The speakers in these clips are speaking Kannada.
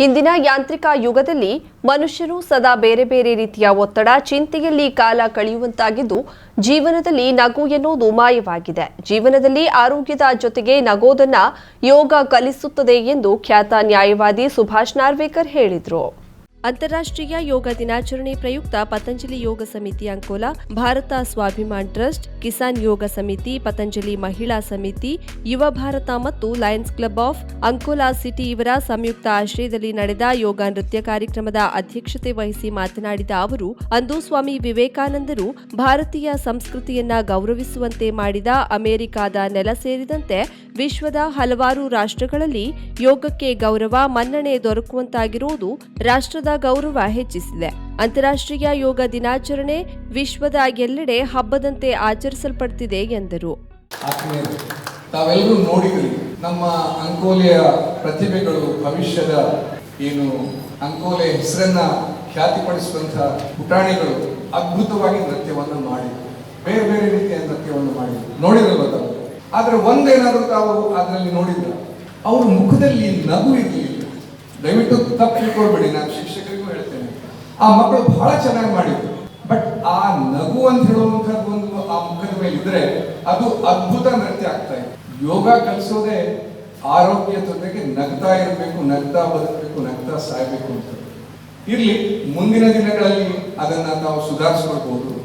ಇಂದಿನ ಯಾಂತ್ರಿಕ ಯುಗದಲ್ಲಿ ಮನುಷ್ಯರು ಸದಾ ಬೇರೆ ಬೇರೆ ರೀತಿಯ ಒತ್ತಡ, ಚಿಂತೆಯಲ್ಲಿ ಕಾಲ ಕಳೆಯುವಂತಾಗಿದ್ದು ಜೀವನದಲ್ಲಿ ನಗು ಎನ್ನುವುದು ಮಾಯವಾಗಿದೆ. ಜೀವನದಲ್ಲಿ ಆರೋಗ್ಯದ ಜೊತೆಗೆ ನಗೋದನ್ನ ಯೋಗ ಕಲಿಸುತ್ತದೆ ಎಂದು ಖ್ಯಾತ ನ್ಯಾಯವಾದಿ ಸುಭಾಷ್ ನಾರ್ವೇಕರ್ ಹೇಳಿದರು. ಅಂತಾರಾಷ್ಟ್ರೀಯ ಯೋಗ ದಿನಾಚರಣೆ ಪ್ರಯುಕ್ತ ಪತಂಜಲಿ ಯೋಗ ಸಮಿತಿ ಅಂಕೋಲಾ, ಭಾರತ ಸ್ವಾಭಿಮಾನ್ ಟ್ರಸ್ಟ್, ಕಿಸಾನ್ ಯೋಗ ಸಮಿತಿ, ಪತಂಜಲಿ ಮಹಿಳಾ ಸಮಿತಿ, ಯುವ ಭಾರತ ಮತ್ತು Lions club of Ankola city ಇವರ ಸಂಯುಕ್ತ ಆಶ್ರಯದಲ್ಲಿ ನಡೆದ ಯೋಗ ನೃತ್ಯ ಕಾರ್ಯಕ್ರಮದ ಅಧ್ಯಕ್ಷತೆ ವಹಿಸಿ ಮಾತನಾಡಿದ ಅವರು, ಅಂದು ಸ್ವಾಮಿ ವಿವೇಕಾನಂದರು ಭಾರತೀಯ ಸಂಸ್ಕೃತಿಯನ್ನ ಗೌರವಿಸುವಂತೆ ಮಾಡಿದ ಅಮೆರಿಕಾದ ನೆಲ ಸೇರಿದಂತೆ ವಿಶ್ವದ ಹಲವಾರು ರಾಷ್ಟ್ರಗಳಲ್ಲಿ ಯೋಗಕ್ಕೆ ಗೌರವ ಮನ್ನಣೆ ದೊರಕುವಂತಾಗಿರುವುದು ರಾಷ್ಟ್ರದ ಗೌರವ ಹೆಚ್ಚಿಸಿದೆ. ಅಂತಾರಾಷ್ಟ್ರೀಯ ಯೋಗ ದಿನಾಚರಣೆ ವಿಶ್ವದ ಎಲ್ಲೆಡೆ ಹಬ್ಬದಂತೆ ಆಚರಿಸಲ್ಪಡ್ತಿದೆ ಎಂದರು. ತಾವೆಲ್ಲರೂ ನೋಡಿದ್ರಿ ನಮ್ಮ ಅಂಕೋಲೆಯ ಪ್ರತಿಭೆಗಳು ಭವಿಷ್ಯದ ಏನು ಅಂಕೋಲೆ ಹೆಸರನ್ನ ಖ್ಯಾತಿಪಡಿಸುವಂತ ಪುಟಾಣಿಗಳು ಅದ್ಭುತವಾಗಿ ನೃತ್ಯವನ್ನು ಮಾಡಿ ಬೇರೆ ಬೇರೆ ರೀತಿಯ ನೃತ್ಯವನ್ನು ಮಾಡಿ ನೋಡಿರಲ್ವ ತಾವು? ಆದ್ರೆ ಒಂದೇನಾದ್ರೂ ತಾವು ಅದರಲ್ಲಿ ನೋಡಿದ್ರ, ಅವ್ರ ಮುಖದಲ್ಲಿ ನಗು ಇರಲಿಲ್ಲ. ದಯವಿಟ್ಟು ತಪ್ಪು ನಾನು ಹೇಳ್ತೇನೆ ಆ ಮಕ್ಕಳು ಬಹಳ ಚೆನ್ನಾಗಿ ಮಾಡಿದ್ರು. ಬಟ್ ಆ ನಗು ಅಂತ ಹೇಳುವಂಥದ್ದು ಒಂದು ಆ ಮುಖದ ಮೇಲೆ ಇದ್ರೆ ಅದು ಅದ್ಭುತ ನೃತ್ಯ ಆಗ್ತಾ ಇದೆ. ಯೋಗ ಕಲಿಸೋದೇ ಆರೋಗ್ಯ ಜೊತೆಗೆ ನಗ್ತಾ ಇರಬೇಕು, ನಗ್ತಾ ಬದುಕಬೇಕು, ನಗ್ತಾ ಸಾಯ್ಬೇಕು ಅಂತ. ಇರ್ಲಿ, ಮುಂದಿನ ದಿನಗಳಲ್ಲಿ ಅದನ್ನ ನಾವು ಸುಧಾರಿಸ್ಕೊಳ್ಬಹುದು.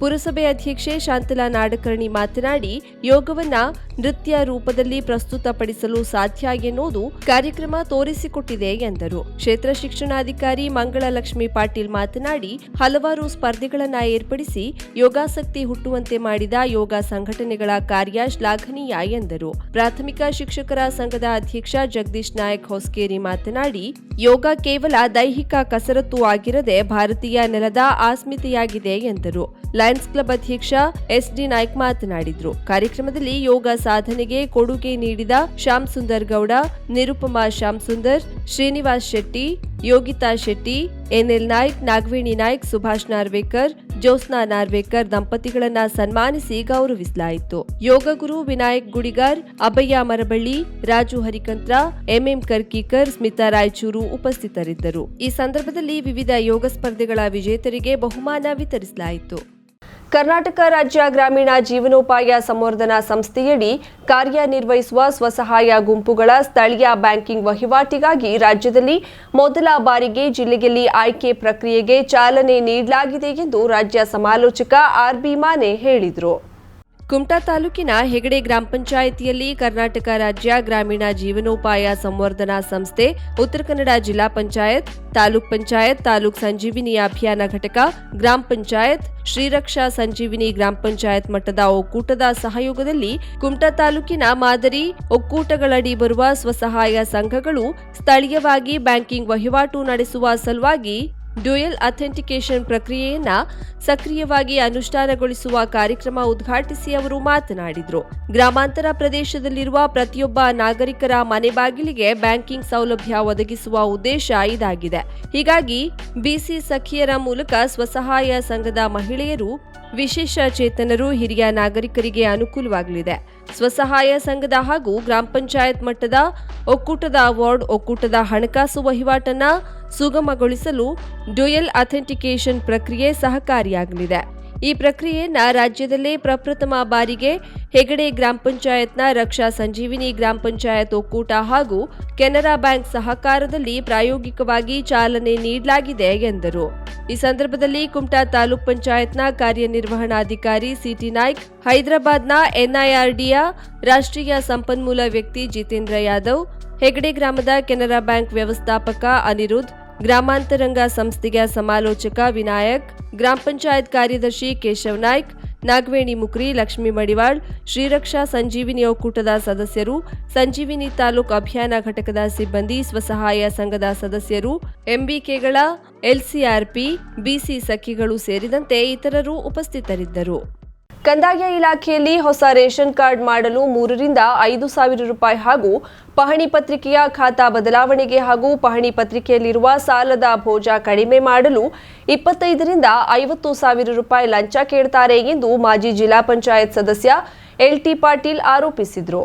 ಪುರಸಭೆ ಅಧ್ಯಕ್ಷೆ ಶಾಂತಲಾ ನಾಡಕರ್ಣಿ ಮಾತನಾಡಿ ಯೋಗವನ್ನ ನೃತ್ಯ ರೂಪದಲ್ಲಿ ಪ್ರಸ್ತುತಪಡಿಸಲು ಸಾಧ್ಯ ಎನ್ನುವುದು ಕಾರ್ಯಕ್ರಮ ತೋರಿಸಿಕೊಟ್ಟಿದೆ ಎಂದರು. ಕ್ಷೇತ್ರ ಶಿಕ್ಷಣಾಧಿಕಾರಿ ಮಂಗಳಲಕ್ಷ್ಮಿ ಪಾಟೀಲ್ ಮಾತನಾಡಿ, ಹಲವಾರು ಸ್ಪರ್ಧೆಗಳನ್ನು ಏರ್ಪಡಿಸಿ ಯೋಗಾಸಕ್ತಿ ಹುಟ್ಟುವಂತೆ ಮಾಡಿದ ಯೋಗ ಸಂಘಟನೆಗಳ ಕಾರ್ಯ ಶ್ಲಾಘನೀಯ ಎಂದರು. ಪ್ರಾಥಮಿಕ ಶಿಕ್ಷಕರ ಸಂಘದ ಅಧ್ಯಕ್ಷ ಜಗದೀಶ್ ನಾಯಕ್ ಹೊಸ್ಕೇರಿ ಮಾತನಾಡಿ, ಯೋಗ ಕೇವಲ ದೈಹಿಕ ಕಸರತ್ತು ಆಗಿರದೆ ಭಾರತೀಯ ನೆಲದ ಆಸ್ಮಿತೆಯಾಗಿದೆ ಎಂದರು. ಲಯನ್ಸ್ ಕ್ಲಬ್ ಅಧ್ಯಕ್ಷ ಎಸ್ ಡಿ ನಾಯ್ಕ್ ಮಾತನಾಡಿದರು. ಕಾರ್ಯಕ್ರಮದಲ್ಲಿ ಯೋಗ ಸಾಧನೆಗೆ ಕೊಡುಗೆ ನೀಡಿದ ಶ್ಯಾಮ್ ಸುಂದರ್ ಗೌಡ, ನಿರುಪಮಾ ಶ್ಯಾಮ್ ಸುಂದರ್ ಶ್ರೀನಿವಾಸ್ ಶೆಟ್ಟಿ, ಯೋಗಿತಾ ಶೆಟ್ಟಿ, ಎನ್ಎಲ್ ನಾಯ್ಕ್, ನಾಗವೇಣಿ ನಾಯ್ಕ್, ಸುಭಾಷ್ ನಾರ್ವೇಕರ್, ಜ್ಯೋತ್ಸ್ನಾ ನಾರ್ವೇಕರ್ ದಂಪತಿಗಳನ್ನ ಸನ್ಮಾನಿಸಿ ಗೌರವಿಸಲಾಯಿತು. ಯೋಗ ಗುರು ವಿನಾಯಕ್ ಗುಡಿಗಾರ್, ಅಭಯ್ಯ ಮರಬಳ್ಳಿ, ರಾಜು ಹರಿಕಂತ್ರ, ಎಂಎಂ ಕರ್ಕೀಕರ್, ಸ್ಮಿತಾ ರಾಯಚೂರು ಉಪಸ್ಥಿತರಿದ್ದರು. ಈ ಸಂದರ್ಭದಲ್ಲಿ ವಿವಿಧ ಯೋಗ ಸ್ಪರ್ಧೆಗಳ ವಿಜೇತರಿಗೆ ಬಹುಮಾನ ವಿತರಿಸಲಾಯಿತು. ಕರ್ನಾಟಕ ರಾಜ್ಯ ಗ್ರಾಮೀಣ ಜೀವನೋಪಾಯ ಸಂವರ್ಧನಾ ಸಂಸ್ಥೆಯಡಿ ಕಾರ್ಯನಿರ್ವಹಿಸುವ ಸ್ವಸಹಾಯ ಗುಂಪುಗಳ ಸ್ಥಳೀಯ ಬ್ಯಾಂಕಿಂಗ್ ವಹಿವಾಟಿಗಾಗಿ ರಾಜ್ಯದಲ್ಲಿ ಮೊದಲ ಬಾರಿಗೆ ಜಿಲ್ಲೆಯಲ್ಲಿ ಆಯ್ಕೆ ಪ್ರಕ್ರಿಯೆಗೆ ಚಾಲನೆ ನೀಡಲಾಗಿದೆ ಎಂದು ರಾಜ್ಯ ಸಮಾಲೋಚಕ ಆರ್ಬಿ ಮಾನೆ ಹೇಳಿದರು. ಕುಮಟಾ ತಾಲೂಕಿನ ಹೆಗಡೆ ಗ್ರಾಮ ಪಂಚಾಯಿತಿಯಲ್ಲಿ ಕರ್ನಾಟಕ ರಾಜ್ಯ ಗ್ರಾಮೀಣ ಜೀವನೋಪಾಯ ಸಂವರ್ಧನಾ ಸಂಸ್ಥೆ, ಉತ್ತರ ಕನ್ನಡ ಜಿಲ್ಲಾ ಪಂಚಾಯತ್, ತಾಲೂಕ್ ಪಂಚಾಯತ್, ತಾಲೂಕ್ ಸಂಜೀವಿನಿ ಅಭಿಯಾನ ಘಟಕ, ಗ್ರಾಮ ಪಂಚಾಯತ್, ಶ್ರೀರಕ್ಷಾ ಸಂಜೀವಿನಿ ಗ್ರಾಮ ಪಂಚಾಯತ್ ಮಟ್ಟದ ಒಕ್ಕೂಟದ ಸಹಯೋಗದಲ್ಲಿ ಕುಮಟಾ ತಾಲೂಕಿನ ಮಾದರಿ ಒಕ್ಕೂಟಗಳಡಿ ಬರುವ ಸ್ವಸಹಾಯ ಸಂಘಗಳು ಸ್ಥಳೀಯವಾಗಿ ಬ್ಯಾಂಕಿಂಗ್ ವಹಿವಾಟು ನಡೆಸುವ ಸಲುವಾಗಿ ಡ್ಯೂಯಲ್ ಅಥೆಂಟಿಕೇಷನ್ ಪ್ರಕ್ರಿಯೆಯನ್ನು ಸಕ್ರಿಯವಾಗಿ ಅನುಷ್ಠಾನಗೊಳಿಸುವ ಕಾರ್ಯಕ್ರಮ ಉದ್ಘಾಟಿಸಿ ಅವರು ಮಾತನಾಡಿದರು. ಗ್ರಾಮಾಂತರ ಪ್ರದೇಶದಲ್ಲಿರುವ ಪ್ರತಿಯೊಬ್ಬ ನಾಗರಿಕರ ಮನೆ ಬಾಗಿಲಿಗೆ ಬ್ಯಾಂಕಿಂಗ್ ಸೌಲಭ್ಯ ಒದಗಿಸುವ ಉದ್ದೇಶ ಇದಾಗಿದೆ. ಹೀಗಾಗಿ ಬಿಸಿ ಸಖಿಯರ ಮೂಲಕ ಸ್ವಸಹಾಯ ಸಂಘದ ಮಹಿಳೆಯರು, ವಿಶೇಷ ಚೇತನರು, ಹಿರಿಯ ನಾಗರಿಕರಿಗೆ ಅನುಕೂಲವಾಗಲಿದೆ. ಸ್ವಸಹಾಯ ಸಂಘದ ಹಾಗೂ ಗ್ರಾಮ ಪಂಚಾಯತ್ ಮಟ್ಟದ ಒಕ್ಕೂಟದ ವಾರ್ಡ್ ಒಕ್ಕೂಟದ ಹಣಕಾಸು ವಹಿವಾಟನ್ನ ಸುಗಮಗೊಳಿಸಲು ಡ್ಯೂಯಲ್ ಅಥೆಂಟಿಕೇಷನ್ ಪ್ರಕ್ರಿಯೆ ಸಹಕಾರಿಯಾಗಲಿದೆ. ಈ ಪ್ರಕ್ರಿಯೆಯನ್ನ ರಾಜ್ಯದಲ್ಲೇ ಪ್ರಪ್ರಥಮ ಬಾರಿಗೆ ಹೆಗಡೆ ಗ್ರಾಮ ಪಂಚಾಯತ್ನ ರಕ್ಷಾ ಸಂಜೀವಿನಿ ಗ್ರಾಮ ಪಂಚಾಯತ್ ಒಕ್ಕೂಟ ಹಾಗೂ ಕೆನರಾ ಬ್ಯಾಂಕ್ ಸಹಕಾರದಲ್ಲಿ ಪ್ರಾಯೋಗಿಕವಾಗಿ ಚಾಲನೆ ನೀಡಲಾಗಿದೆ ಎಂದರು. ಈ ಸಂದರ್ಭದಲ್ಲಿ ಕುಮಟಾ ತಾಲೂಕ್ ಪಂಚಾಯತ್ನ ಕಾರ್ಯನಿರ್ವಹಣಾಧಿಕಾರಿ ಸಿಟಿ ನಾಯ್ಕ್, ಹೈದರಾಬಾದ್ನ ಎನ್ಐಆರ್ಡಿಯ ರಾಷ್ಟ್ರೀಯ ಸಂಪನ್ಮೂಲ ವ್ಯಕ್ತಿ ಜಿತೇಂದ್ರ ಯಾದವ್, ಹೆಗಡೆ ಗ್ರಾಮದ ಕೆನರಾ ಬ್ಯಾಂಕ್ ವ್ಯವಸ್ಥಾಪಕ ಅನಿರುದ್ಧ್ ಗ್ರಾಮಾಂತರಂಗ ಸಂಸ್ಥೆಯ ಸಮಾಲೋಚಕ ವಿನಾಯಕ್, ಗ್ರಾಮ ಪಂಚಾಯತ್ ಕಾರ್ಯದರ್ಶಿ ಕೇಶವ್ ನಾಯ್ಕ್, ನಾಗವೇಣಿ ಮುಕ್ರಿ, ಲಕ್ಷ್ಮೀ ಮಡಿವಾಳ್, ಶ್ರೀರಕ್ಷಾ ಸಂಜೀವಿನಿ ಒಕ್ಕೂಟದ ಸದಸ್ಯರು, ಸಂಜೀವಿನಿ ತಾಲೂಕು ಅಭಿಯಾನ ಘಟಕದ ಸಿಬ್ಬಂದಿ, ಸ್ವಸಹಾಯ ಸಂಘದ ಸದಸ್ಯರು, ಎಂಬಿಕೆಗಳ, ಎಲ್ಸಿಆರ್ಪಿ, ಬಿಸಿ ಸಖಿಗಳು ಸೇರಿದಂತೆ ಇತರರು ಉಪಸ್ಥಿತರಿದ್ದರು. ಕಂದಾಯ ಇಲಾಖೆಯಲ್ಲಿ ಹೊಸ ರೇಷನ್ ಕಾರ್ಡ್ ಮಾಡಲು ಮೂರರಿಂದ ಐದು ಸಾವಿರ ರೂಪಾಯಿ ಹಾಗೂ ಪಹಣಿ ಪತ್ರಿಕೆಯ ಖಾತಾ ಬದಲಾವಣೆಗೆ ಹಾಗೂ ಪಹಣಿ ಪತ್ರಿಕೆಯಲ್ಲಿರುವ ಸಾಲದ ಭೋಜ ಕಡಿಮೆ ಮಾಡಲು ಇಪ್ಪತ್ತೈದರಿಂದ ಐವತ್ತು ಸಾವಿರ ರೂಪಾಯಿ ಲಂಚ ಕೇಳ್ತಾರೆ ಎಂದು ಮಾಜಿ ಜಿಲ್ಲಾ ಪಂಚಾಯತ್ ಸದಸ್ಯ ಎಲ್ಟಿ ಪಾಟೀಲ್ ಆರೋಪಿಸಿದರು.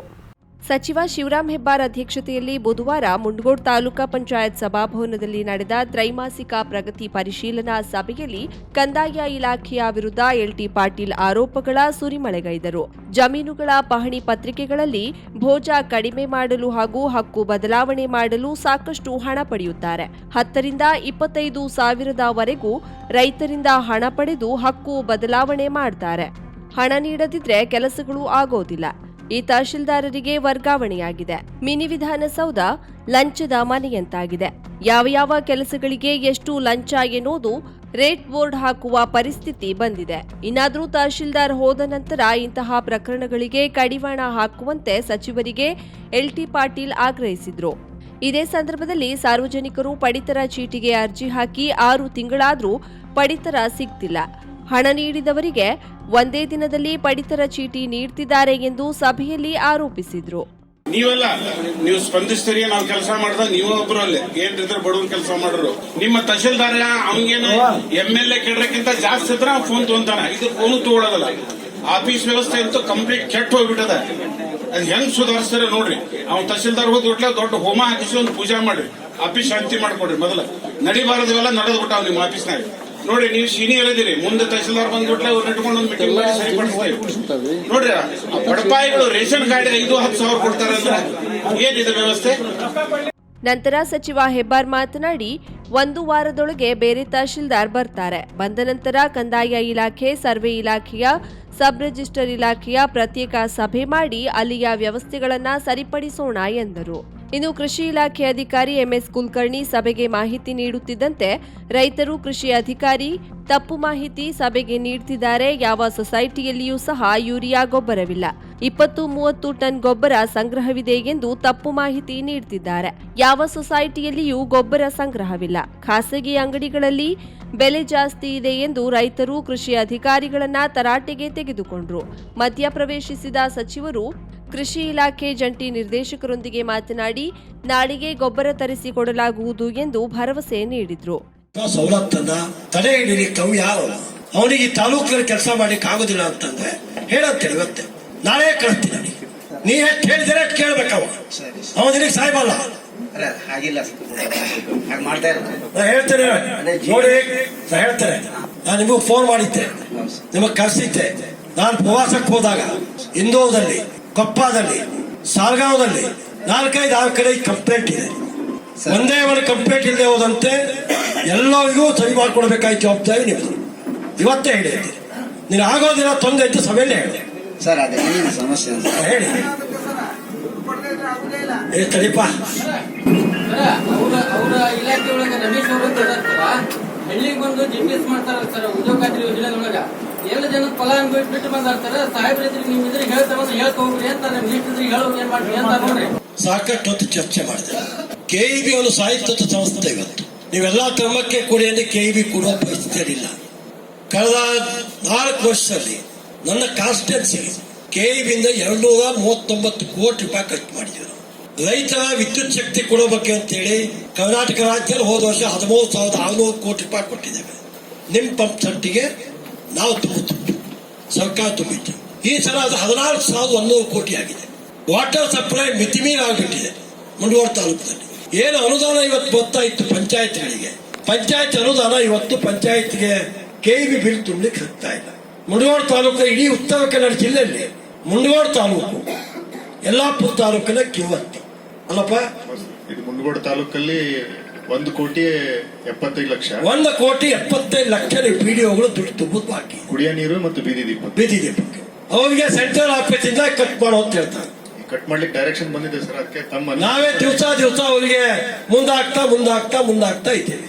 ಸಚಿವ ಶಿವರಾಂ ಹೆಬ್ಬಾರ್ ಅಧ್ಯಕ್ಷತೆಯಲ್ಲಿ ಬುಧವಾರ ಮುಂಡಗೋಡ್ ತಾಲೂಕಾ ಪಂಚಾಯತ್ ಸಭಾಭವನದಲ್ಲಿ ನಡೆದ ತ್ರೈಮಾಸಿಕ ಪ್ರಗತಿ ಪರಿಶೀಲನಾ ಸಭೆಯಲ್ಲಿ ಕಂದಾಯ ಇಲಾಖೆಯ ವಿರುದ್ಧ ಎಲ್ಟಿ ಪಾಟೀಲ್ ಆರೋಪಗಳ ಸುರಿಮಳೆಗೈದರು. ಜಮೀನುಗಳ ಪಹಣಿ ಪತ್ರಿಕೆಗಳಲ್ಲಿ ಭೋಜ ಕಡಿಮೆ ಮಾಡಲು ಹಾಗೂ ಹಕ್ಕು ಬದಲಾವಣೆ ಮಾಡಲು ಸಾಕಷ್ಟು ಹಣ ಪಡೆಯುತ್ತಾರೆ. ಹತ್ತರಿಂದ ಇಪ್ಪತ್ತೈದು ಸಾವಿರದವರೆಗೂ ರೈತರಿಂದ ಹಣ ಪಡೆದು ಹಕ್ಕು ಬದಲಾವಣೆ ಮಾಡ್ತಾರೆ. ಹಣ ನೀಡದಿದ್ರೆ ಕೆಲಸಗಳು ಆಗೋದಿಲ್ಲ. ಈ ತಹಶೀಲ್ದಾರರಿಗೆ ವರ್ಗಾವಣೆಯಾಗಿದೆ. ಮಿನಿ ವಿಧಾನಸೌಧ ಲಂಚದ ಮನೆಯಂತಾಗಿದೆ. ಯಾವ ಯಾವ ಕೆಲಸಗಳಿಗೆ ಎಷ್ಟು ಲಂಚ ಎನ್ನುವುದು ರೇಟ್ ಬೋರ್ಡ್ ಹಾಕುವ ಪರಿಸ್ಥಿತಿ ಬಂದಿದೆ. ಇನ್ನಾದರೂ ತಹಶೀಲ್ದಾರ್ ಹೋದ ನಂತರ ಇಂತಹ ಪ್ರಕರಣಗಳಿಗೆ ಕಡಿವಾಣ ಹಾಕುವಂತೆ ಸಚಿವರಿಗೆ ಎಲ್ಟಿ ಪಾಟೀಲ್ ಆಗ್ರಹಿಸಿದ್ರು. ಇದೇ ಸಂದರ್ಭದಲ್ಲಿ ಸಾರ್ವಜನಿಕರು ಪಡಿತರ ಚೀಟಿಗೆ ಅರ್ಜಿ ಹಾಕಿ ಆರು ತಿಂಗಳಾದರೂ ಪಡಿತರ ಸಿಗ್ತಿಲ್ಲ. ಹಣ ನೀಡಿದವರಿಗೆ ಒಂದೇ ದಿನದಲ್ಲಿ ಪಡಿತರ ಚೀಟಿ ನೀಡ್ತಿದ್ದಾರೆ ಎಂದು ಸಭೆಯಲ್ಲಿ ಆರೋಪಿಸಿದ್ರು. ನೀವೆಲ್ಲ, ನೀವು ಸ್ಪಂದಿಸ್ತೀರಿ, ನಾವು ಕೆಲಸ ಮಾಡಿದಾಗ ನೀವು ಒಬ್ರು ಅಲ್ಲೇ. ಏನ್ರಿದ್ರೆ ಬಡವನ್ ಕೆಲಸ ಮಾಡ್ರು? ನಿಮ್ಮ ತಹಶೀಲ್ದಾರ ಅವನಿಗೇನು ಎಂ ಎಲ್ ಎ ಕೆಡ್ರಕ್ಕಿಂತ ಜಾಸ್ತಿ ಇದ್ರೆ ಫೋನ್ ತಗೊಂತಾನ. ಇದು ಫೋನು ತಗೊಳ್ಳೋದಲ್ಲ ಆಫೀಸ್ ವ್ಯವಸ್ಥೆ ಅಂತೂ ಕಂಪ್ಲೀಟ್ ಕೆಟ್ಟ ಹೋಗ್ಬಿಟ್ಟದ. ಅದು ಹೆಂಗ್ ಸುಧಾರಿಸ್ತಾರೆ ನೋಡ್ರಿ. ಅವ್ನು ತಹಶೀಲ್ದಾರ್ ಹೋದ್ ದೊಡ್ಡ ಹೋಮ ಹಾಕಿಸಿ ಒಂದು ಪೂಜೆ ಮಾಡ್ರಿ. ಆಫೀಸ್ ಶಾಂತಿ ಮಾಡ್ಕೊಡ್ರಿ ಮೊದಲ. ನಡಿಬಾರದಿವೆಲ್ಲ ನಡೆದ್ ಬಿಟ್ಟಾವ ನಿಮ್ಮ ಆಫೀಸ್ನಾಗ. ನೋಡಿ, ನೀವು ಸೀನಿಯರ್ ಇದ್ದೀರಿ ಮುಂದೆ ತಹಶೀಲ್ದಾರ್ ಬಂದ್ಬಿಟ್ಲೆ ಅವ್ರನ್ನ ಇಟ್ಕೊಂಡು ಒಂದು ಮೀಟಿಂಗ್ ಮಾಡಿ ಸರಿಪಡಿಸ್ತೀವಿ ನೋಡ್ರಿ ಬಡಪಾಯಿಗಳು ರೇಷನ್ ಕಾರ್ಡ್ ಐದು, ಹತ್ತು ಸಾವಿರ ಕೊಡ್ತಾರೆ ಅಂದ್ರೆ ಏನಿದೆ ವ್ಯವಸ್ಥೆ? ನಂತರ ಸಚಿವ ಹೆಬ್ಬಾರ್ ಮಾತನಾಡಿ, ಒಂದು ವಾರದೊಳಗೆ ಬೇರೆ ತಹಶೀಲ್ದಾರ್ ಬರ್ತಾರೆ. ಬಂದ ನಂತರ ಕಂದಾಯ ಇಲಾಖೆ, ಸರ್ವೆ ಇಲಾಖೆಯ, ಸಬ್ ರಿಜಿಸ್ಟರ್ ಇಲಾಖೆಯ ಪ್ರತ್ಯೇಕ ಸಭೆ ಮಾಡಿ ಅಲ್ಲಿಯ ವ್ಯವಸ್ಥೆಗಳನ್ನು ಸರಿಪಡಿಸೋಣ ಎಂದರು. ಇನ್ನು ಕೃಷಿ ಇಲಾಖೆ ಅಧಿಕಾರಿ ಎಂಎಸ್ ಕುಲಕರ್ಣಿ ಸಭೆಗೆ ಮಾಹಿತಿ ನೀಡುತ್ತಿದ್ದಂತೆ ರೈತರು ಕೃಷಿ ಅಧಿಕಾರಿ ತಪ್ಪು ಮಾಹಿತಿ ಸಭೆಗೆ ನೀಡುತ್ತಿದ್ದಾರೆ ಯಾವ ಸೊಸೈಟಿಯಲ್ಲಿಯೂ ಸಹ ಯೂರಿಯಾ ಗೊಬ್ಬರವಿಲ್ಲ. ಇಪ್ಪತ್ತು ಮೂವತ್ತು ಟನ್ ಗೊಬ್ಬರ ಸಂಗ್ರಹವಿದೆ ಎಂದು ತಪ್ಪು ಮಾಹಿತಿ ನೀಡುತ್ತಿದ್ದಾರೆ ಯಾವ ಸೊಸೈಟಿಯಲ್ಲಿಯೂ ಗೊಬ್ಬರ ಸಂಗ್ರಹವಿಲ್ಲ. ಖಾಸಗಿ ಅಂಗಡಿಗಳಲ್ಲಿ ಬೆಲೆ ಜಾಸ್ತಿ ಇದೆ ಎಂದು ರೈತರು ಕೃಷಿ ಅಧಿಕಾರಿಗಳನ್ನ ತರಾಟೆಗೆ ತೆಗೆದುಕೊಂಡ್ರು. ಮಧ್ಯಪ್ರವೇಶಿಸಿದ ಸಚಿವರು ಕೃಷಿ ಇಲಾಖೆ ಜಂಟಿ ನಿರ್ದೇಶಕರೊಂದಿಗೆ ಮಾತನಾಡಿ ನಾಳೆಗೆ ಗೊಬ್ಬರ ತರಿಸಿ ಕೊಡಲಾಗುವುದು ಎಂದು ಭರವಸೆ ನೀಡಿದ್ರು. ಸವಲತ್ತನ್ನ ತಡೆ ಹಿಡಿಲಿಕ್ಕೆ ಕವಿ ಯಾರು? ಅವನಿಗೆ ತಾಲೂಕಲ್ಲಿ ಕೆಲಸ ಮಾಡ್ಲಿಕ್ಕೆ ಆಗುದಿಲ್ಲ ಅಂತಂದ್ರೆ ಹೇಳಂತೇಳಿ ಇವತ್ತೆ. ನಾಳೆ ಕಳಿಸ್ತೀನಿ ಅವನಿಗೆ. ನೀ ಎಷ್ಟು ಹೇಳಿದ್ರೆ ಕೇಳ್ಬೇಕವ ಅವ? ನಿನಗೆ ಸಾಯ್ಬಲ್ಲ? ಹಾಗಿಲ್ಲ ಹಾಗೆ ಮಾಡ್ತಾ ಹೇಳ್ತೇನೆ. ನೋಡಿ ನಾ ಹೇಳ್ತೇನೆ. ನಾನು ನಿಮಗೂ ಫೋನ್ ಮಾಡಿದ್ದೆ. ನಿಮಗೆ ಕರೆಸಿದ್ದೆ. ನಾನು ಪ್ರವಾಸಕ್ಕೆ ಹೋದಾಗ ಇಂದೋದಲ್ಲಿ ಕೊಪ್ಪದಲ್ಲಿ ಸಾಲ್ಗಾಂವದಲ್ಲಿ ನಾಲ್ಕೈದು ಆರು ಕಡೆ ಕಂಪ್ಲೇಂಟ್ ಇದೆ. ಒಂದೇ ಒಂದು ಕಂಪ್ಲೇಂಟ್ ಇಲ್ಲದೆ ಹೋದಂತೆ ಎಲ್ಲರಿಗೂ ಸರಿ ಮಾಡ್ಕೊಡ್ಬೇಕಾಯ್ತು ಜವಾಬ್ದಾರಿ ನಿಮ್ಮದು ಇವತ್ತೇ ಹೇಳಿ. ನೀನು ಆಗೋದಿಲ್ಲ ತೊಂದರೆ ಇದ್ದು ಸಭೆಯಲ್ಲೇ ಹೇಳಿ. ಸರ್ ಅದೇ ಸಮಸ್ಯೆ ಹೇಳಿ. ಏ ತಡಿಪ ಅವ್ರ ಇಲಾಖೆ ಒಳಗ ರಮೇಶ್ ಅವರು ಹಳ್ಳಿಗೆ ಬಂದು ಜಿ ಪಿ ಎಸ್ ಮಾಡ್ತಾರ ಸರ್ ಉದ್ಯೋಗ ಖಾತ್ರಿ ಯೋಜನೆ ಒಳಗ. ಎಲ್ಲ ಜನ ಫಲ ಅನ್ಬಿಟ್ಟು ಬಿಟ್ಟು ಬಂದಾರ್ತಾರ ಸಾಹೇಬ್ರ ರೈತರಿಗೆ ನಿಮ್ ಇದ್ರಿಗೆ ಹೇಳ್ತಾರ ಅಂತ ಹೇಳ್ಕ ಹೋಗ್ರಿ ಅಂತಾರೆ ಏನು ಹೇಳೋರು ಏನ್ ಮಾಡ್ರಿ ಅಂತ ನೋಡ್ರಿ. ಸಾಕಷ್ಟು ಹೊತ್ತು ಚರ್ಚೆ ಮಾಡಿದೆ ಕೆಇಬಿ ಒಂದು ಸಾಹಿತ್ಯದ ಸಂಸ್ಥೆ ಇವತ್ತು. ನೀವೆಲ್ಲ ಕ್ರಮಕ್ಕೆ ಕೊಡಿ ಅಂದ್ರೆ ಕೆಇಬಿ ಕೊಡುವ ಪರಿಸ್ಥಿತಿಯಲ್ಲಿಲ್ಲ. ಕಳೆದ ನಾಲ್ಕು ವರ್ಷದಲ್ಲಿ ನನ್ನ ಕಾನ್ಸ್ಟಿಟ್ಯೂನ್ಸಿಗೆ ಕೆಇಬಿಯಿಂದ ಎರಡು ನೂರ ಮೂವತ್ತೊಂಬತ್ತು ಕೋಟಿ ರೂಪಾಯಿ ಖರ್ಚು ಮಾಡಿದ್ದೀವಿ ನಾವು. ರೈತರ ವಿದ್ಯುತ್ ಶಕ್ತಿ ಕೊಡೋ ಬಗ್ಗೆ ಅಂತೇಳಿ ಕರ್ನಾಟಕ ರಾಜ್ಯದಲ್ಲಿ ಹೋದ ವರ್ಷ ಹದಿಮೂರು ಸಾವಿರದ ಆರುನೂರು ಕೋಟಿ ರೂಪಾಯಿ ಕೊಟ್ಟಿದ್ದೇವೆ. ನಿಮ್ಮ ಪಂಪ್ ಸೆಟ್ಗೆ ನಾವು ತುಂಬಿತ್ತು ಸರ್ಕಾರ ತುಂಬಿತ್ತು. ಈ ಸಲ ಅದು ಹದಿನಾಲ್ಕು ಸಾವಿರದ ಒಂದೂರು ಕೋಟಿ ಆಗಿದೆ. ವಾಟರ್ ಸಪ್ಲೈ ಮಿತಿ ಆಗಿಬಿಟ್ಟಿದೆ ಮುಂಡಗೋಡ ತಾಲೂಕಿನಲ್ಲಿ ಏನು ಅನುದಾನ ಇವತ್ತು ಬರ್ತಾ ಇತ್ತು ಪಂಚಾಯತ್ಗಳಿಗೆ? ಪಂಚಾಯತ್ ಅನುದಾನ ಇವತ್ತು ಪಂಚಾಯತ್ಗೆ ಕೆ ಬಿ ಬಿಲ್ ತುಂಬಲಿಕ್ಕೆ ಆಗ್ತಾ ಇಲ್ಲ. ಮುಂಡಗೋಡ ತಾಲೂಕು ಇಡೀ ಉತ್ತರ ಕನ್ನಡ ಜಿಲ್ಲೆಯಲ್ಲಿ ಮುಂಡಗೋಡ ತಾಲೂಕು, ಯಲ್ಲಾಪುರ ತಾಲೂಕಿನ ಕಿವತ್ತು. ಅಲ್ಲಪ್ಪ? ಇದು ಮುಂಡಗೋಡ ತಾಲೂಕಲ್ಲಿ ಒಂದು ಕೋಟಿ ಎಪ್ಪತ್ತೈದು ಲಕ್ಷ. ಒಂದು ಕೋಟಿ ಎಪ್ಪತ್ತೈದು ಲಕ್ಷ ಪಿಡಿಒಗಳು ದುಡ್ಡು ತುಂಬುದು ಬಾಕಿ. ಕುಡಿಯ ನೀರು ಮತ್ತು ಬೀದಿ ದೀಪ ಬೀದಿ ದೀಪಕ್ಕೆ ಅವರಿಗೆ ಸೆಂಟ್ರಲ್ ಆಫೀಸಿಂದ ಕಟ್ ಮಾಡೋ ಅಂತ ಹೇಳ್ತಾರೆ. ಕಟ್ ಮಾಡ್ಲಿಕ್ಕೆ ಡೈರೆಕ್ಷನ್ ಬಂದಿದೆ ಸರ್ ಅದಕ್ಕೆ ತಮ್ಮ ನಾವೇ ದಿವಸ ದಿವಸ ಅವರಿಗೆ ಮುಂದಾಗ್ತಾ ಮುಂದಾಗ್ತಾ ಮುಂದಾಗ್ತಾ ಇದ್ದೇವೆ.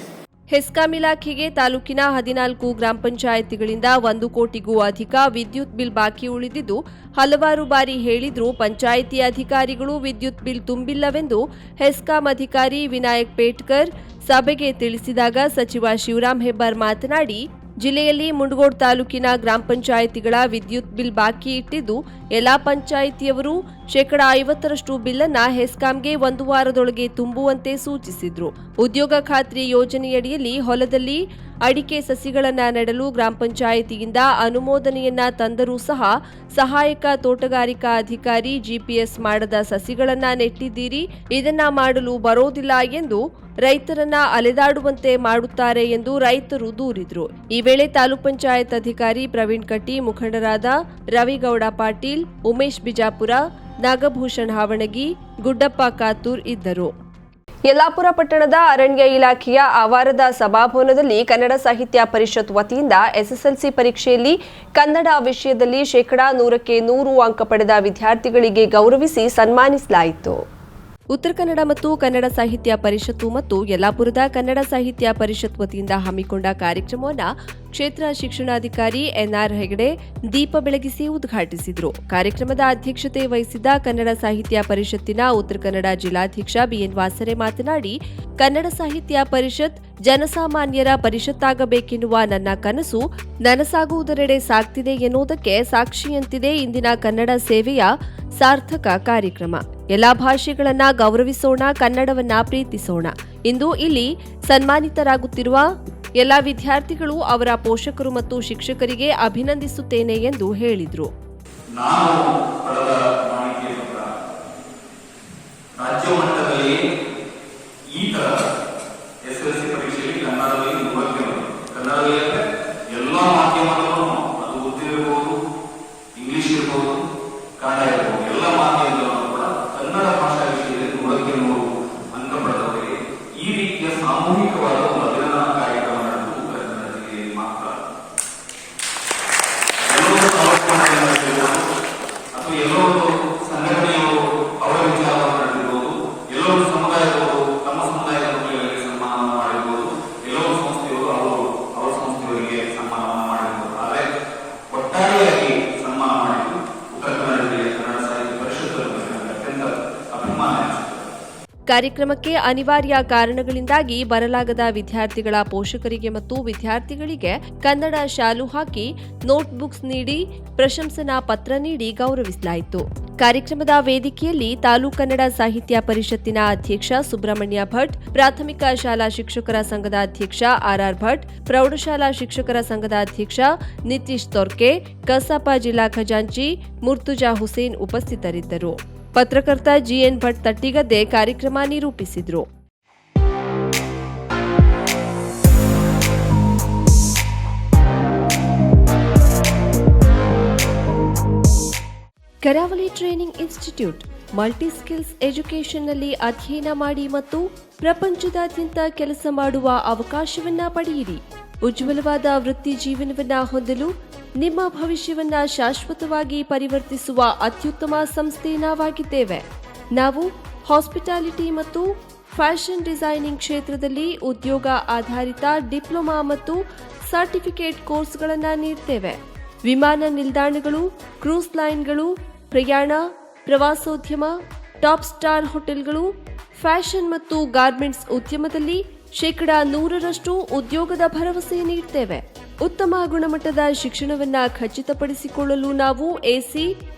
ಹೆಸ್ಕಾಂ ಇಲಾಖೆಗೆ ತಾಲೂಕಿನ ಹದಿನಾಲ್ಕು ಗ್ರಾಮ ಪಂಚಾಯಿತಿಗಳಿಂದ ಒಂದು ಕೋಟಿಗೂ ಅಧಿಕ ವಿದ್ಯುತ್ ಬಿಲ್ ಬಾಕಿ ಉಳಿದಿದ್ದು, ಹಲವಾರು ಬಾರಿ ಹೇಳಿದ್ರೂ ಪಂಚಾಯಿತಿ ಅಧಿಕಾರಿಗಳು ವಿದ್ಯುತ್ ಬಿಲ್ ತುಂಬಿಲ್ಲವೆಂದು ಹೆಸ್ಕಾಂ ಅಧಿಕಾರಿ ವಿನಾಯಕ್ ಪೇಟ್ಕರ್ ಸಭೆಗೆ ತಿಳಿಸಿದಾಗ ಸಚಿವ ಶಿವರಾಂ ಹೆಬ್ಬಾರ್ ಮಾತನಾಡಿ ಜಿಲ್ಲೆಯಲ್ಲಿ ಮುಂಡಗೋಡ್ ತಾಲೂಕಿನ ಗ್ರಾಮ ಪಂಚಾಯಿತಿಗಳ ವಿದ್ಯುತ್ ಬಿಲ್ ಬಾಕಿ ಇಟ್ಟಿದ್ದು, ಎಲ್ಲಾ ಪಂಚಾಯಿತಿಯವರು ಶೇಕಡ ಐವತ್ತರಷ್ಟು ಬಿಲ್ಲನ್ನ ಹೆಸ್ಕಾಂಗೆ ಒಂದು ವಾರದೊಳಗೆ ತುಂಬುವಂತೆ ಸೂಚಿಸಿದ್ರು. ಉದ್ಯೋಗ ಖಾತ್ರಿ ಯೋಜನೆಯಡಿಯಲ್ಲಿ ಹೊಲದಲ್ಲಿ ಅಡಿಕೆ ಸಸಿಗಳನ್ನು ನೆಡಲು ಗ್ರಾಮ ಪಂಚಾಯಿತಿಯಿಂದ ಅನುಮೋದನೆಯನ್ನ ತಂದರೂ ಸಹ ಸಹಾಯಕ ತೋಟಗಾರಿಕಾ ಅಧಿಕಾರಿ ಜಿಪಿಎಸ್ ಮಾಡದ ಸಸಿಗಳನ್ನ ನೆಟ್ಟಿದ್ದೀರಿ, ಇದನ್ನ ಮಾಡಲು ಬರೋದಿಲ್ಲ ಎಂದು ರೈತರನ್ನ ಅಲೆದಾಡುವಂತೆ ಮಾಡುತ್ತಾರೆ ಎಂದು ರೈತರು ದೂರಿದ್ರು. ಈ ವೇಳೆ ತಾಲೂಕ್ ಪಂಚಾಯತ್ ಅಧಿಕಾರಿ ಪ್ರವೀಣ್ ಕಟ್ಟಿ, ಮುಖಂಡರಾದ ರವಿಗೌಡ ಪಾಟೀಲ್, ಉಮೇಶ್ ಬಿಜಾಪುರ, ನಾಗಭೂಷಣ್ ಹಾವಣಗಿ, ಗುಡ್ಡಪ್ಪ ಕಾತೂರ್ ಇದ್ದರು. ಯಲ್ಲಾಪುರ ಪಟ್ಟಣದ ಅರಣ್ಯ ಇಲಾಖೆಯ ಆವಾರದ ಸಭಾಭವನದಲ್ಲಿ ಕನ್ನಡ ಸಾಹಿತ್ಯ ಪರಿಷತ್ ವತಿಯಿಂದ ಎಸ್ಎಸ್ಎಲ್ಸಿ ಪರೀಕ್ಷೆಯಲ್ಲಿ ಕನ್ನಡ ವಿಷಯದಲ್ಲಿ ಶೇಕಡಾ ನೂರಕ್ಕೆ ನೂರು ಅಂಕ ಪಡೆದ ವಿದ್ಯಾರ್ಥಿಗಳಿಗೆ ಗೌರವಿಸಿ ಸನ್ಮಾನಿಸಲಾಯಿತು. ಉತ್ತರ ಕನ್ನಡ ಮತ್ತು ಕನ್ನಡ ಸಾಹಿತ್ಯ ಪರಿಷತ್ತು ಮತ್ತು ಯಲ್ಲಾಪುರದ ಕನ್ನಡ ಸಾಹಿತ್ಯ ಪರಿಷತ್ ವತಿಯಿಂದ ಹಮ್ಮಿಕೊಂಡ ಕಾರ್ಯಕ್ರಮವನ್ನು ಕ್ಷೇತ್ರ ಶಿಕ್ಷಣಾಧಿಕಾರಿ ಎನ್ಆರ್ ಹೆಗಡೆ ದೀಪ ಬೆಳಗಿಸಿ ಉದ್ಘಾಟಿಸಿದರು. ಕಾರ್ಯಕ್ರಮದ ಅಧ್ಯಕ್ಷತೆ ವಹಿಸಿದ್ದ ಕನ್ನಡ ಸಾಹಿತ್ಯ ಪರಿಷತ್ತಿನ ಉತ್ತರ ಕನ್ನಡ ಜಿಲ್ಲಾಧ್ಯಕ್ಷ ಬಿಎನ್ ವಾಸರೆ ಮಾತನಾಡಿ, ಕನ್ನಡ ಸಾಹಿತ್ಯ ಪರಿಷತ್ ಜನಸಾಮಾನ್ಯರ ಪರಿಷತ್ತಾಗಬೇಕೆನ್ನುವ ನನ್ನ ಕನಸು ನನಸಾಗುವುದರೆಡೆ ಸಾಗ್ತಿದೆ ಎನ್ನುವುದಕ್ಕೆ ಸಾಕ್ಷಿಯಂತಿದೆ ಇಂದಿನ ಕನ್ನಡ ಸೇವೆಯ ಸಾರ್ಥಕ ಕಾರ್ಯಕ್ರಮ. ಎಲ್ಲಾ ಭಾಷೆಗಳನ್ನ ಗೌರವಿಸೋಣ, ಕನ್ನಡವನ್ನ ಪ್ರೀತಿಸೋಣ. ಇಂದು ಇಲ್ಲಿ ಸನ್ಮಾನಿತರಾಗುತ್ತಿರುವ ಎಲ್ಲ ವಿದ್ಯಾರ್ಥಿಗಳು ಅವರ ಪೋಷಕರು ಮತ್ತು ಶಿಕ್ಷಕರಿಗೆ ಅಭಿನಂದಿಸುತ್ತೇನೆ ಎಂದು ಹೇಳಿದರು. ನಾನು ಪಡೆದ ಜಾರಿ ಕಾರ್ಯಕ್ರಮಕ್ಕೆ ಅನಿವಾರ್ಯ ಕಾರಣಗಳಿಂದಾಗಿ ಬರಲಾಗದ ವಿದ್ಯಾರ್ಥಿಗಳ ಪೋಷಕರಿಗೆ ಮತ್ತು ವಿದ್ಯಾರ್ಥಿಗಳಿಗೆ ಕನ್ನಡ ಶಾಲು ಹಾಕಿ ನೋಟ್ಬುಕ್ಸ್ ನೀಡಿ ಪ್ರಶಂಸನಾ ಪತ್ರ ನೀಡಿ ಗೌರವಿಸಲಾಯಿತು. ಕಾರ್ಯಕ್ರಮದ ವೇದಿಕೆಯಲ್ಲಿ ತಾಲೂಕು ಕನ್ನಡ ಸಾಹಿತ್ಯ ಪರಿಷತ್ತಿನ ಅಧ್ಯಕ್ಷ ಸುಬ್ರಹ್ಮಣ್ಯ ಭಟ್, ಪ್ರಾಥಮಿಕ ಶಾಲಾ ಶಿಕ್ಷಕರ ಸಂಘದ ಅಧ್ಯಕ್ಷ ಆರ್ಆರ್ ಭಟ್, ಪ್ರೌಢಶಾಲಾ ಶಿಕ್ಷಕರ ಸಂಘದ ಅಧ್ಯಕ್ಷ ನಿತೀಶ್ ತೊರ್ಕೆ, ಕಸಾಪ ಜಿಲ್ಲಾ ಖಜಾಂಚಿ ಮುರ್ತುಜಾ ಹುಸೇನ್ ಉಪಸ್ಥಿತರಿದ್ದರು. ಪತ್ರಕರ್ತ ಜಿಎನ್ ಭಟ್ ತಟ್ಟಿಗದ್ದೆ ಕಾರ್ಯಕ್ರಮ ನಿರೂಪಿಸಿದ್ರು Karavali training institute multi skills ಎಜುಕೇಷನ್ನಲ್ಲಿ ಅಧ್ಯಯನ ಮಾಡಿ ಮತ್ತು ಪ್ರಪಂಚದಾದ್ಯಂತ ಕೆಲಸ ಮಾಡುವ ಅವಕಾಶವನ್ನ ಪಡೆಯಿರಿ. ಉಜ್ವಲವಾದ ವೃತ್ತಿ ಜೀವನವನ್ನ ಹೊಂದಲು ನಿಮ್ಮ ಭವಿಷ್ಯವನ್ನ ಶಾಶ್ವತವಾಗಿ ಪರಿವರ್ತಿಸುವ ಅತ್ಯುತ್ತಮ ಸಂಸ್ಥೆ ನಾವಾಗಿದ್ದೇವೆ. ನಾವು ಹಾಸ್ಪಿಟಾಲಿಟಿ ಮತ್ತು ಫ್ಯಾಷನ್ ಡಿಸೈನಿಂಗ್ ಕ್ಷೇತ್ರದಲ್ಲಿ ಉದ್ಯೋಗ ಆಧಾರಿತ ಡಿಪ್ಲೊಮಾ ಮತ್ತು ಸರ್ಟಿಫಿಕೇಟ್ ಕೋರ್ಸ್ಗಳನ್ನು ನೀಡ್ತೇವೆ. ವಿಮಾನ ನಿಲ್ದಾಣಗಳು, ಕ್ರೂಸ್ ಲೈನ್ಗಳು, ಪ್ರಯಾಣ, ಪ್ರವಾಸೋದ್ಯಮ, ಟಾಪ್ ಸ್ಟಾರ್ ಹೋಟೆಲ್ಗಳು, ಫ್ಯಾಷನ್ ಮತ್ತು ಗಾರ್ಮೆಂಟ್ಸ್ ಉದ್ಯಮದಲ್ಲಿ ಶೇಕಡ ನೂರರಷ್ಟು ಉದ್ಯೋಗದ ಭರವಸೆ ನೀಡ್ತೇವೆ. ಉತ್ತಮ ಗುಣಮಟ್ಟದ ಶಿಕ್ಷಣವನ್ನು ಖಚಿತಪಡಿಸಿಕೊಳ್ಳಲು ನಾವು ಎಸಿ